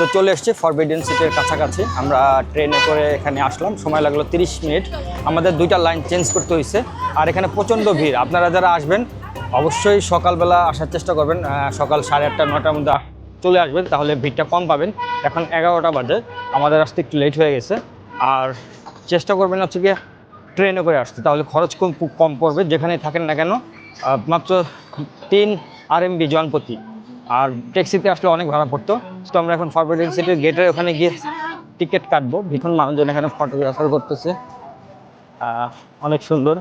তো চলে এসেছি ফরবিডেন সিটের কাছাকাছি। আমরা ট্রেনে করে এখানে আসলাম। সময় লাগল তিরিশ মিনিট। আমাদের দুইটা লাইন চেঞ্জ করতে হয়েছে আর এখানে প্রচণ্ড ভিড়। আপনারা যারা আসবেন, অবশ্যই সকালবেলা আসার চেষ্টা করবেন। সকাল সাড়ে আটটা নটার মধ্যে চলে আসবেন, তাহলে ভিড়টা কম পাবেন। এখন এগারোটা বাজে। আমাদের আসতে একটু লেট হয়ে গেছে। আর চেষ্টা করবেন হচ্ছে গিয়ে ট্রেনে করে আসতে। তাহলে খরচ কম কম পড়বে। যেখানে থাকেন না কেন মাত্র তিন আর এমবি জনপ্রতি আর ট্যাক্সিতে আসলে অনেক ভাড়া পড়তো। তো আমরা এখন ফরওয়ার্ডিং সিটির গেটের ওখানে গিয়ে টিকিট কাটবো। ভীষণ মানুষজন এখানে ফটোগ্রাফার করতেছে। অনেক সুন্দর।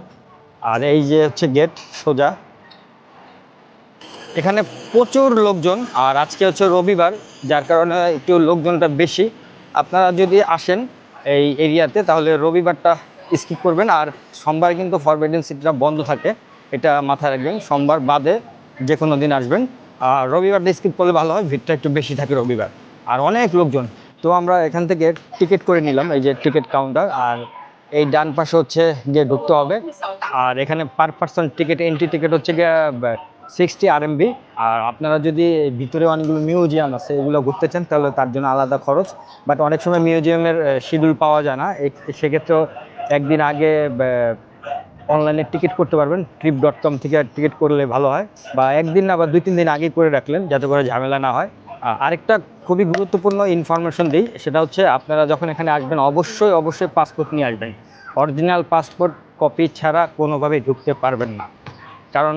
আর এই যে হচ্ছে গেট সোজা। এখানে প্রচুর লোকজন, আর আজকে হচ্ছে রবিবার, যার কারণে একটু লোকজনটা বেশি। আপনারা যদি আসেন এই এরিয়াতে, তাহলে রবিবারটা স্কিপ করবেন। আর সোমবার কিন্তু ফরওয়ার্ডিং সিটটা বন্ধ থাকে। এটা মাথায় রাখবেন। সোমবার বাদে যে কোনো দিন আসবেন। আর রবিবারটা স্কিপ করলে ভালো হয়, ভিড়টা একটু বেশি থাকে রবিবার। আর অনেক লোকজন। তো আমরা এখান থেকে টিকিট করে নিলাম, এই যে টিকিট কাউন্টার আর এই ডান পাশে হচ্ছে গিয়ে ঢুকতে হবে। আর এখানে per person ticket entry ticket হচ্ছে গিয়ে সিক্সটি আরএমবি আর আপনারা যদি ভিতরে অনেকগুলো মিউজিয়াম আছে, এগুলো ঘুরতে চান, তাহলে তার জন্য আলাদা খরচ। বাট অনেক সময় মিউজিয়ামের শিডিউল পাওয়া যায় না। সেক্ষেত্রেও একদিন আগে অনলাইনে টিকিট করতে পারবেন ট্রিপ ডট কম থেকে টিকিট করলে ভালো হয়। বা একদিন না বা দুই, তিন দিন আগে করে রাখলেন, যাতে করে ঝামেলা না হয়। আরেকটা খুবই গুরুত্বপূর্ণ ইনফরমেশন দিই, সেটা হচ্ছে আপনারা যখন এখানে আসবেন, অবশ্যই অবশ্যই পাসপোর্ট নিয়ে আসবেন। অরিজিনাল পাসপোর্ট কপি ছাড়া কোনোভাবেই ঢুকতে পারবেন না। কারণ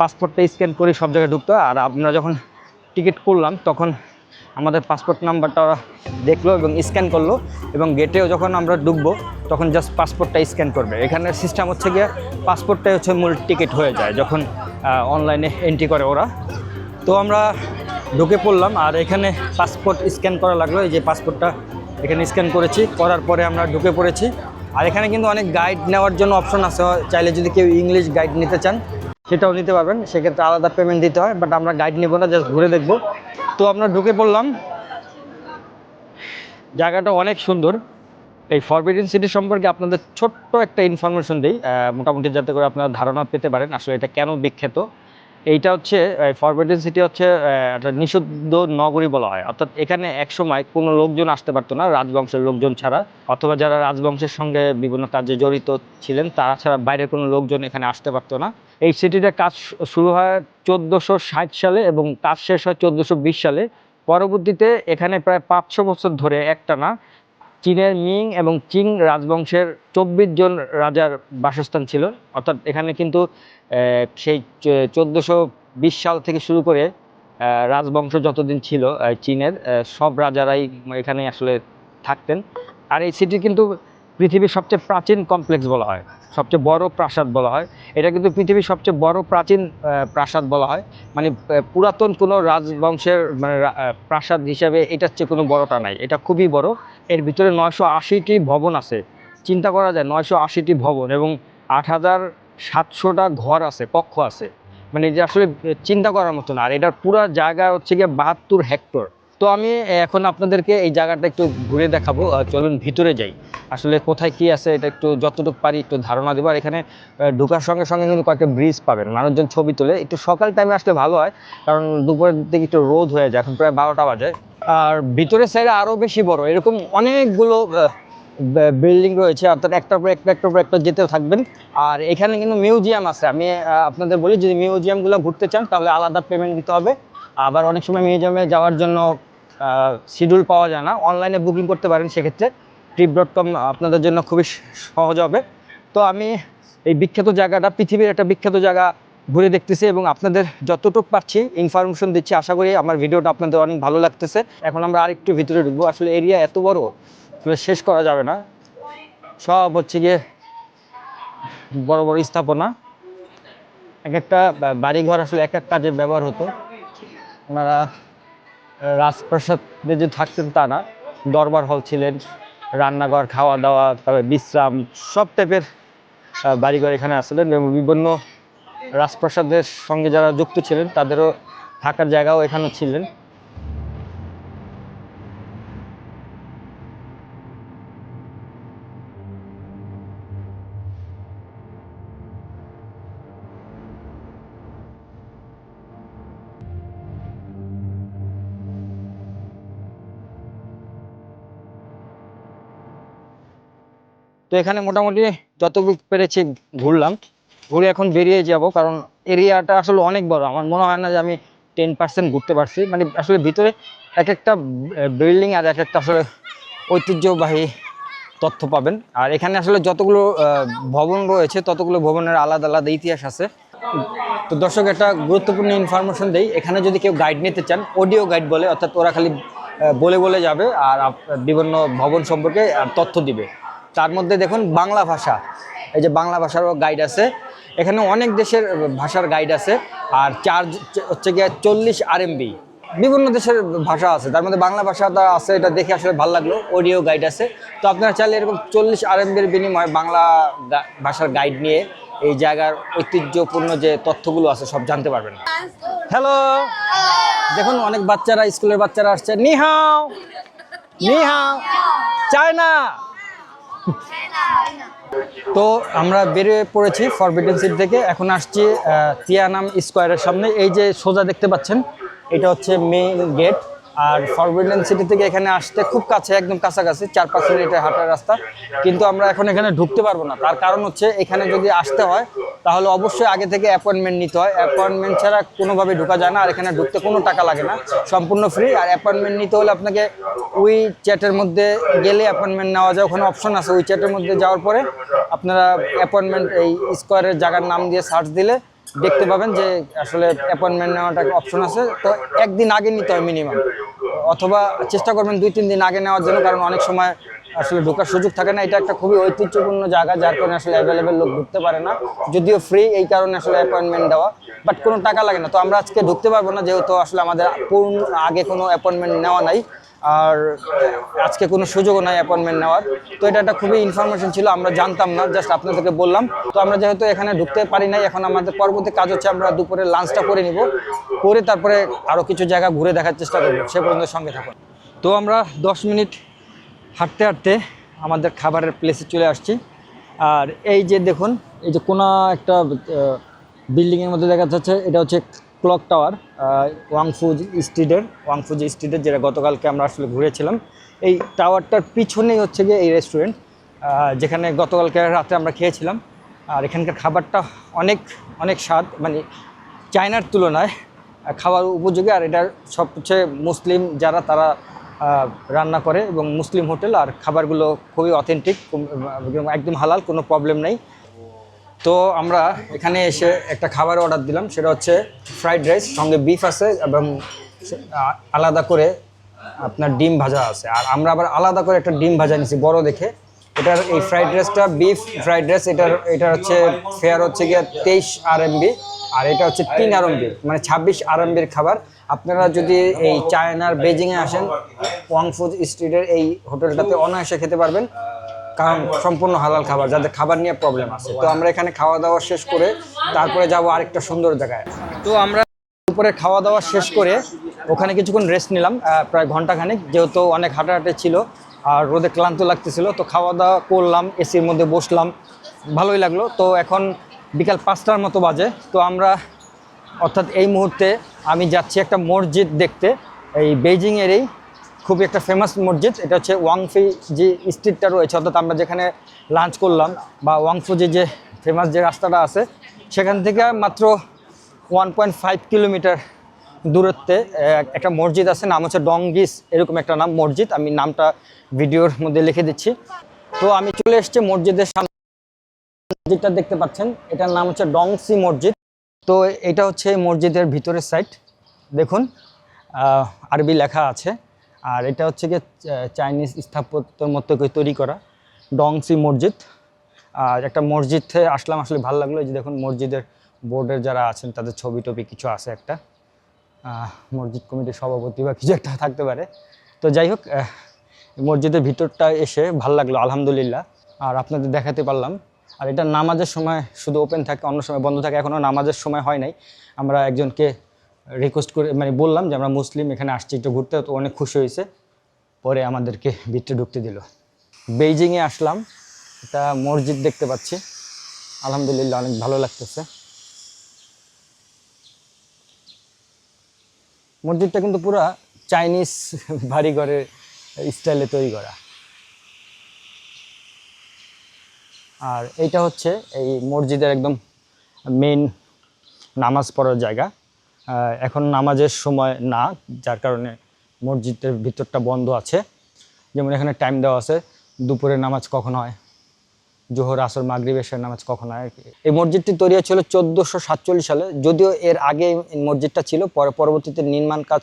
পাসপোর্টটা স্ক্যান করে সব জায়গায় ঢুকতো আর আপনারা যখন টিকিট করলাম, তখন আমাদের পাসপোর্ট নাম্বারটা দেখল এবং স্ক্যান করল এবং গেটেও যখন আমরা ঢুকবো, তখন জাস্ট পাসপোর্টটা স্ক্যান করবে। এখানে সিস্টেম হচ্ছে গিয়ে পাসপোর্টটাই হচ্ছে মূল টিকিট হয়ে যায় যখন অনলাইনে এন্ট্রি করে ওরা। তো আমরা ঢুকে পড়লাম আর এখানে পাসপোর্ট স্ক্যান করা লাগল। এই যে পাসপোর্টটা এখানে স্ক্যান করেছি, করার পরে আমরা ঢুকে পড়েছি। আর এখানে কিন্তু অনেক গাইড নেওয়ার জন্য অপশন আছে। চাইলে যদি কেউ ইংলিশ গাইড নিতে চান সেটাও নিতে পারবেন। সেক্ষেত্রে আলাদা পেমেন্ট দিতে হয় বাট আমরা গাইড নেব না জাস্ট ঘুরে দেখব। তো আমরা ঢুকে পড়লাম। জায়গাটা অনেক সুন্দর। এই ফরবিডেন সিটি সম্পর্কে আপনাদের ছোট্ট একটা ইনফরমেশন দিই। মোটামুটি যাতে করে আপনারা ধারণা পেতে পারেন আসলে এটা কেন বিখ্যাত। এইটা হচ্ছে ফরবিডেন সিটি হচ্ছে একটা নিষিদ্ধ নগরী বলা হয়। অর্থাৎ এখানে একসময় কোনো লোকজন আসতে পারতো না, রাজবংশের লোকজন ছাড়া। অথবা যারা রাজবংশের সঙ্গে বিভিন্ন কাজে জড়িত ছিলেন, তারা ছাড়া বাইরের কোনো লোকজন এখানে আসতে পারতো না। এই সিটিটার কাজ শুরু হয় চোদ্দোশো ষাট সালে এবং কাজ শেষ হয় চোদ্দোশো বিশ সালে। পরবর্তীতে এখানে প্রায় পাঁচশো বছর ধরে একটানা চীনের মিং এবং চিং রাজবংশের চব্বিশ জন রাজার বাসস্থান ছিল। অর্থাৎ এখানে কিন্তু সেই চোদ্দোশো বিশ সাল থেকে শুরু করে রাজবংশ যতদিন ছিল চীনের সব রাজারাই এখানে আসলে থাকতেন। আর এই সিটি কিন্তু পৃথিবীর সবচেয়ে প্রাচীন কমপ্লেক্স বলা হয়, সবচেয়ে বড় প্রাসাদ বলা হয়। এটা কিন্তু পৃথিবীর সবচেয়ে বড় প্রাচীন প্রাসাদ বলা হয়। মানে পুরাতন কোনো রাজবংশের মানে প্রাসাদ হিসাবে এটার চেয়ে কোনো বড়টা নাই। এটা খুবই বড়। এর ভিতরে নয়শো আশিটি ভবন আছে। চিন্তা করা যায় নয়শো আশিটি ভবন এবং আট হাজার সাতশোটা ঘর আছে, কক্ষ আছে। মানে যে আসলে চিন্তা করার মতো না। আর এটার পুরা জায়গা হচ্ছে গিয়ে বাহাত্তর হেক্টর। তো আমি এখন আপনাদেরকে এই জায়গাটা একটু ঘুরে দেখাবো। চলুন ভিতরে যাই। আসলে কোথায় কি আছে এটা একটু যতটুকু পারি একটু ধারণা দেবো। আর এখানে ঢোকার সঙ্গে সঙ্গে কিন্তু কয়েকটা ব্রিজ পাবেন, মানুষজন ছবি তোলে। একটু সকাল টাইমে আসলে ভালো হয়, কারণ দুপুরের দিকে একটু রোদ হয়ে যায়, এখন প্রায় বারোটা বাজে। আর ভিতরের সাইডে আরও বেশি বড়। এরকম অনেকগুলো বিল্ডিং রয়েছে, অর্থাৎ একটার পর একটা, একটার পর একটা যেতে থাকবেন। আর এখানে কিন্তু মিউজিয়াম আছে। আমি আপনাদের বলি, যদি মিউজিয়ামগুলো ঘুরতে চান তাহলে আলাদা পেমেন্ট দিতে হবে। আবার অনেক সময় মিউজিয়ামে যাওয়ার জন্য শিডিউল পাওয়া যায় না। অনলাইনে বুকিং করতে পারেন সেক্ষেত্রে। ট্রিপ ডট কম আপনাদের জন্য খুবই সহজ হবে। তো আমি এই বিখ্যাত জায়গাটা, পৃথিবীর একটা বিখ্যাত জায়গা ঘুরে দেখতেছি এবং আপনাদের যতটুকু পাচ্ছি ইনফরমেশন দিচ্ছি, আশা করি আমার ভিডিওটা আপনাদের অনেক ভালো লাগতেছে। এখন আমরা আরেকটু ভিতরে ঢুকবো। আসলে এরিয়া এত বড় শেষ করা যাবে না। সব হচ্ছে গিয়ে বড় বড় স্থাপনা। এক একটা বাড়িঘর আসলে এক এক কাজে ব্যবহার হতো। ওনারা রাজপ্রাসাদে যে থাকতেন তা না। দরবার হল ছিলেন, রান্নাঘর খাওয়া দাওয়া তারপরে বিশ্রাম, সব টাইপের বাড়িঘর এখানে আসলেন এবং বিভিন্ন রাজপ্রাসাদের সঙ্গে যারা যুক্ত ছিলেন, তাদেরও থাকার জায়গাও এখানে ছিলেন। তো এখানে মোটামুটি যতটুকু পেরেছি ঘুরলাম। ঘুরে এখন বেরিয়ে যাব, কারণ এরিয়াটা আসলে অনেক বড়। আমার মনে হয় না যে আমি টেন পার্সেন্ট ঘুরতে পারছি। মানে আসলে ভিতরে এক একটা বিল্ডিং আর এক একটা আসলে ঐতিহ্যবাহী তথ্য পাবেন। আর এখানে আসলে যতগুলো ভবন রয়েছে, ততগুলো ভবনের আলাদা আলাদা ইতিহাস আছে। তো দর্শক, একটা গুরুত্বপূর্ণ ইনফরমেশন দেই। এখানে যদি কেউ গাইড নিতে চান অডিও গাইড বলে, অর্থাৎ ওরা খালি বলে বলে যাবে আর বিভিন্ন ভবন সম্পর্কে তথ্য দিবে। তার মধ্যে দেখুন বাংলা ভাষা। এই যে বাংলা ভাষারও গাইড আছে। এখানে অনেক দেশের ভাষার গাইড আছে। আর চার্জ হচ্ছে গিয়ে চল্লিশ আরএমবি বিভিন্ন দেশের ভাষা আছে। তার মধ্যে বাংলা ভাষাটা আছে, এটা দেখে আসলে ভালো লাগল। অডিও গাইড আছে। তো আপনারা চাইলে এরকম চল্লিশ আর আরএমবির বিনিময়ে বাংলা ভাষার গাইড নিয়ে এই জায়গার ঐতিহ্যপূর্ণ যে তথ্যগুলো আছে, সব জানতে পারবেন। হ্যালো দেখুন অনেক বাচ্চারা, স্কুলের বাচ্চারা আসছে। নিহাও! নিহাও! চায়না! তো আমরা বেরিয়ে পড়েছি ফরবিডেন সিট থেকে। এখন আসছি তিয়ানাম স্কোয়ারের সামনে। এই যে সোজা দেখতে পাচ্ছেন, এটা হচ্ছে মেইন গেট আর ফরবিডেন সিটি থেকে এখানে আসতে খুব কাছে, একদম কাছাকাছি, চার পাঁচ মিনিটের হাঁটার রাস্তা। কিন্তু আমরা এখন এখানে ঢুকতে পারব না। তার কারণ হচ্ছে, এখানে যদি আসতে হয় তাহলে অবশ্যই আগে থেকে অ্যাপয়েন্টমেন্ট নিতে হয়। অ্যাপয়েন্টমেন্ট ছাড়া কোনোভাবে ঢোকা যায় না, আর এখানে ঢুকতে কোনো টাকা লাগে না। সম্পূর্ণ ফ্রি আর অ্যাপয়েন্টমেন্ট নিতে হলে আপনাকে ওই চ্যাটের মধ্যে গেলে অ্যাপয়েন্টমেন্ট নেওয়া যায়। ওখানে অপশন আছে ওই চ্যাটের মধ্যে যাওয়ার পরে আপনারা অ্যাপয়েন্টমেন্ট এই স্কোয়ারের জায়গার নাম দিয়ে সার্চ দিলে দেখতে পাবেন যে আসলে অ্যাপয়েন্টমেন্ট নেওয়াটা অপশন আছে। তো একদিন আগে নিতে হয় মিনিমাম অথবা চেষ্টা করবেন দুই, তিন দিন আগে নেওয়ার জন্য, কারণ অনেক সময় আসলে ঢোকার সুযোগ থাকে না, এটা একটা খুবই ঐতিহ্যপূর্ণ জায়গা যার কারণে আসলে অ্যাভেলেবেল লোক ঢুকতে পারে না। যদিও ফ্রি এই কারণে আসলে অ্যাপয়েন্টমেন্ট দেওয়া বাট কোনো টাকা লাগে না। তো আমরা আজকে ঢুকতে পারব না, যেহেতু আসলে আমাদের পূর্ণ, আগে কোনো অ্যাপয়েন্টমেন্ট নেওয়া নাই, আর আজকে কোনো সুযোগও নাই অ্যাপয়েন্টমেন্ট নেওয়ার। তো এটা একটা খুবই ইনফরমেশন ছিল, আমরা জানতাম না জাস্ট আপনাদেরকে বললাম। তো আমরা যেহেতু এখানে ঢুকতে পারি নাই, এখন আমাদের পরবর্তী কাজ হচ্ছে আমরা দুপুরে লাঞ্চটা করে নিব। করে তারপরে আরও কিছু জায়গা ঘুরে দেখার চেষ্টা করব। সে পর্যন্ত সঙ্গে থাকুন। তো আমরা দশ মিনিট হাঁটতে হাঁটতে আমাদের খাবারের প্লেসে চলে আসছি। আর এই যে দেখুন, এই যে কোনো একটা বিল্ডিংয়ের মধ্যে দেখা যাচ্ছে, এটা হচ্ছে ক্লক টাওয়ার ওয়াংফুজ স্ট্রিটের ওয়াংফুজ স্ট্রিটের যেটা গতকালকে আমরা আসলে ঘুরেছিলাম। এই টাওয়ারটার পিছনেই হচ্ছে গিয়ে এই রেস্টুরেন্ট যেখানে গতকালকে রাতে আমরা খেয়েছিলাম। আর এখানকার খাবারটা অনেক অনেক স্বাদ মানে চায়নার তুলনায় খাওয়ার উপযোগী। আর এটার সব হচ্ছে মুসলিম যারা, তারা রান্না করে এবং মুসলিম হোটেল আর খাবারগুলো খুবই অথেন্টিক একদম হালাল, কোনো প্রবলেম নেই। তো আমরা এখানে এসে একটা খাবার অর্ডার দিলাম, সেটা হচ্ছে ফ্রাইড রাইস সঙ্গে বিফ আছে এবং আলাদা করে আপনার ডিম ভাজা আছে। আর আমরা আবার আলাদা করে একটা ডিম ভাজা নিছি বড় দেখে। এটার এই ফ্রাইড রাইসটা বিফ ফ্রাইড রাইস এটার এটার হচ্ছে ফেয়ার হচ্ছে গিয়ে তেইশ আর আর এটা হচ্ছে তিন আরএমবি মানে ছাব্বিশ আরএমবির খাবার। আপনারা যদি এই চায়নার বেজিংয়ে আসেন ওয়াংফুজ স্ট্রিটের এই হোটেলটাতে অনায়াসে খেতে পারবেন, কারণ সম্পূর্ণ হালাল খাবার, যাদের খাবার নিয়ে প্রবলেম আছে। তো আমরা এখানে খাওয়া দাওয়া শেষ করে তারপরে যাব আরেকটা সুন্দর জায়গায়। তো আমরা দুপুরে খাওয়া দাওয়া শেষ করে ওখানে কিছুক্ষণ রেস্ট নিলাম প্রায় ঘন্টাখানেক, যেহেতু অনেক হাঁটাহাঁটি ছিল আর রোদে ক্লান্ত লাগতেছিল, তো খাওয়া দাওয়া করলাম এসির মধ্যে বসলাম, ভালোই লাগল। তো এখন বিকাল পাঁচটার মতো বাজে, তো আমরা অর্থাৎ এই মুহূর্তে আমি যাচ্ছি একটা মসজিদ দেখতে। এই বেইজিংয়েরই খুবই একটা ফেমাস মসজিদ। এটা হচ্ছে ওয়াংফি যে স্ট্রিটটা রয়েছে। অর্থাৎ আমরা যেখানে লাঞ্চ করলাম বা ওয়াংফুজি যে ফেমাস যে রাস্তাটা আছে, সেখান থেকে মাত্র ওয়ান পয়েন্ট ফাইভ কিলোমিটার দূরত্বে একটা মসজিদ আছে। নাম হচ্ছে ডংগিস, এরকম একটা নাম মসজিদ। আমি নামটা ভিডিওর মধ্যে লিখে দিচ্ছি। তো আমি চলে এসেছি মসজিদের সামনে। মসজিদটা দেখতে পাচ্ছেন। এটার নাম হচ্ছে ডংসি মসজিদ। তো এটা হচ্ছে মসজিদের ভিতরের সাইড দেখুন আরবি লেখা আছে। আর এটা হচ্ছে গিয়ে চাইনিজ স্থাপত্যের মতো করে তৈরি করা ডংসি মসজিদ। আর একটা মসজিদে আসলাম, আসলে ভালো লাগল যে দেখুন, মসজিদের বোর্ডের যারা আছেন, তাদের ছবি টবি কিছু আছে একটা। মসজিদ কমিটির সভাপতি বা কিছু একটা থাকতে পারে। তো যাই হোক মসজিদের ভিতরটা এসে ভালো লাগল, আলহামদুলিল্লাহ। আর আপনাদের দেখাতে পারলাম আর এটা নামাজের সময় শুধু ওপেন থাকে, অন্য সময় বন্ধ থাকে এখনও নামাজের সময় হয় নাই। আমরা একজনকে রিকোয়েস্ট করে মানে বললাম যে আমরা মুসলিম, এখানে আসছি একটু ঘুরতে, তো অনেক খুশি হয়েছে। পরে আমাদেরকে ভিতরে ঢুকতে দিল। বেইজিংয়ে আসলাম এটা মসজিদ দেখতে পাচ্ছি। আলহামদুলিল্লাহ অনেক ভালো লাগতেছে। মসজিদটা কিন্তু পুরা চাইনিজ বাড়িঘরের স্টাইলে তৈরি করা। আর এইটা হচ্ছে এই মসজিদের একদম মেইন নামাজ পড়ার জায়গা। এখন নামাজের সময় না, যার কারণে মসজিদের ভিতরটা বন্ধ আছে। যেমন এখানে টাইম দেওয়া আছে, দুপুরে নামাজ কখন হয়? জোহর, আসর, মাগরিব এশার নামাজ কখন হয়? এই মসজিদটি তৈরি হয়েছিল চোদ্দোশো সাতচল্লিশ সালে। যদিও এর আগে মসজিদটা ছিল, পরে পরবর্তীতে নির্মাণ কাজ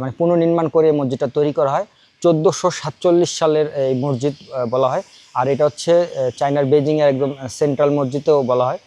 মানে পুনর্নির্মাণ করে মসজিদটা তৈরি করা হয়। চোদ্দোশো সাতচল্লিশ সালের এই মসজিদ বলা হয়। আর এটা হচ্ছে চায়নার বেজিংয়ের একদম সেন্ট্রাল মসজিদও বলা হয়।